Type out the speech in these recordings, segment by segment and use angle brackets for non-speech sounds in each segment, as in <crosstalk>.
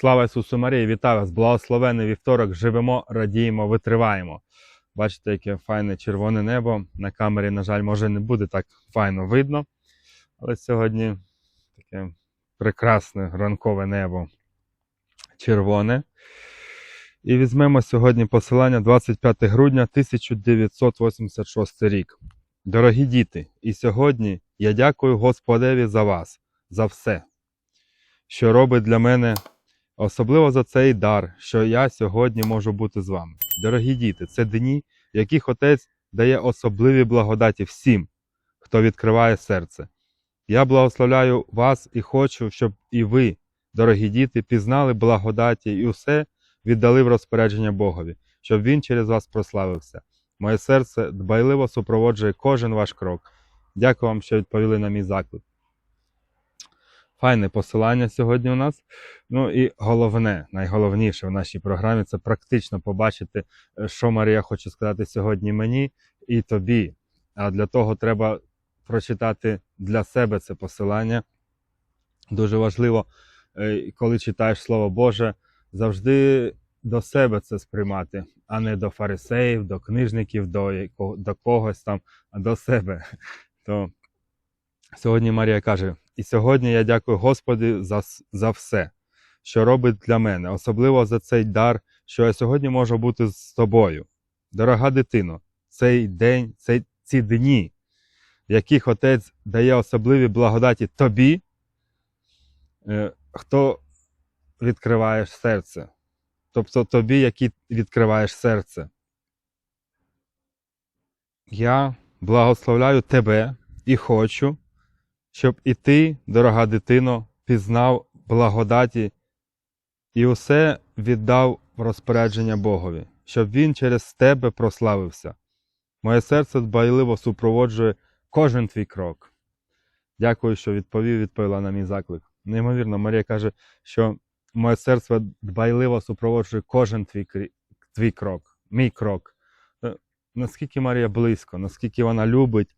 Слава Ісусу Марії, вітаю вас! Благословений вівторок! Живемо, радіємо, витриваємо. Бачите, яке файне червоне небо. На камері, на жаль, може не буде так файно видно. Але сьогодні таке прекрасне ранкове небо червоне. І візьмемо сьогодні посилання 25 грудня 1986 рік. Дорогі діти, і сьогодні я дякую Господеві за вас, за все, що робить для мене, особливо за цей дар, що я сьогодні можу бути з вами. Дорогі діти, це дні, в яких Отець дає особливі благодаті всім, хто відкриває серце. Я благословляю вас і хочу, щоб і ви, дорогі діти, пізнали благодаті і усе віддали в розпорядження Богові, щоб Він через вас прославився. Моє серце дбайливо супроводжує кожен ваш крок. Дякую вам, що відповіли на мій заклик. Файне посилання сьогодні у нас. Ну і головне, найголовніше в нашій програмі це практично побачити, е, що Марія хоче сказати сьогодні мені і тобі. А для того треба прочитати для себе це посилання. Дуже важливо, е, коли читаєш Слово Боже, завжди до себе це сприймати, а не до фарисеїв, до книжників, до, до когось там, а до себе. <laughs> То сьогодні Марія каже: І сьогодні я дякую Господі за, за все, що робить для мене, особливо за цей дар, що я сьогодні можу бути з тобою. Дорога дитино, цей день, цей, ці дні, в яких Отець дає особливі благодаті тобі, е, хто відкриваєш серце. Тобто тобі, який відкриваєш серце. Я благословляю тебе і хочу, щоб і ти, дорога дитино, пізнав благодаті і усе віддав в розпорядження Богові, щоб Він через тебе прославився. Моє серце дбайливо супроводжує кожен твій крок. Дякую, що відповів, відповіла на мій заклик. Неймовірно, Марія каже, що моє серце дбайливо супроводжує кожен твій, твій крок, мій крок. Е, Наскільки Марія близько, наскільки вона любить,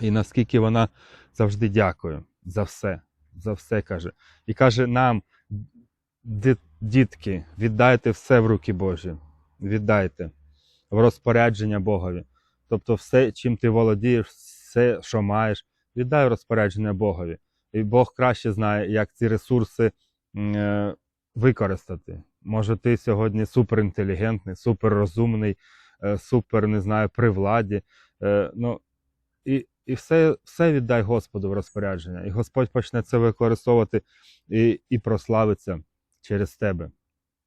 і наскільки вона завжди дякує за все, за все каже. І каже нам, дітки, віддайте все в руки Божі, віддайте в розпорядження Богові. Тобто, все, чим ти володієш, все, що маєш, віддай в розпорядження Богові. І Бог краще знає, як ці ресурси е, використати. Може, ти сьогодні суперінтелігентний, суперрозумний, е, супер, не знаю, при владі. Е, Ну, і, і все, все віддай Господу в розпорядження. І Господь почне це використовувати і, і прославиться через тебе.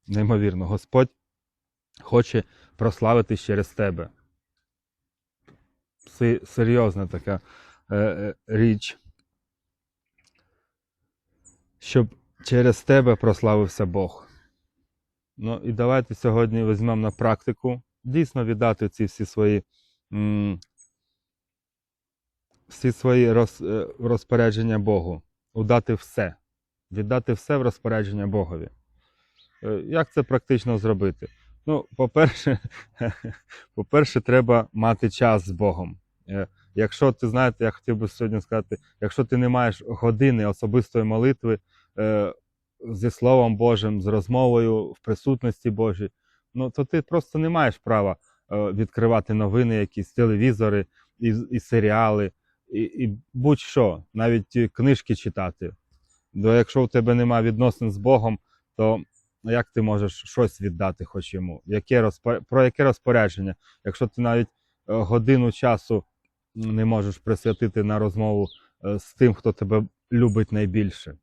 Неймовірно, Господь хоче прославитись через тебе. Серйозна така е, е, річ. Щоб через тебе прославився Бог. Ну і давайте сьогодні візьмемо на практику дійсно віддати ці всі свої, м, всі свої е, розпорядження Богу, удати все, віддати все в розпорядження Богові. Е, Як це практично зробити? Ну, по-перше, <laughs> по-перше, треба мати час з Богом. Е, Якщо ти знаєте, я хотів би сьогодні сказати, якщо ти не маєш години особистої молитви зі Словом Божим, з розмовою в присутності Божій, ну то ти просто не маєш права відкривати новини, якісь телевізори і, і серіали, і, і будь-що, навіть книжки читати. Бо якщо в тебе немає відносин з Богом, то як ти можеш щось віддати хоч йому? Яке розпо... Про яке розпорядження? Якщо ти навіть е, годину часу не можеш присвятити на розмову е, з тим, хто тебе любить найбільше.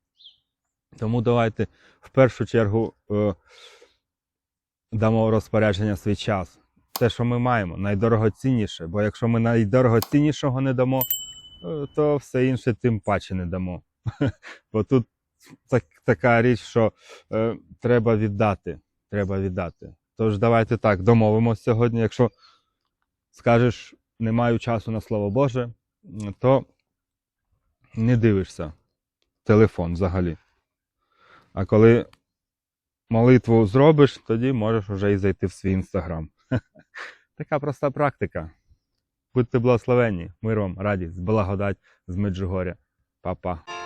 Тому давайте в першу чергу е, дамо розпорядження свій час. Те, що ми маємо, найдорогоцінніше. Бо якщо ми найдорогоціннішого не дамо, то все інше тим паче не дамо. <laughs> Бо тут так, така річ, що е, треба віддати. Треба віддати. Тож давайте так домовимося сьогодні. Якщо скажеш, не маю часу на слово Боже, то не дивишся телефон взагалі. А коли молитву зробиш, тоді можеш вже і зайти в свій інстаграм. <laughs> Така проста практика. Будьте благословенні, мир вам, радість, благодать з Меджугоря. Па-па.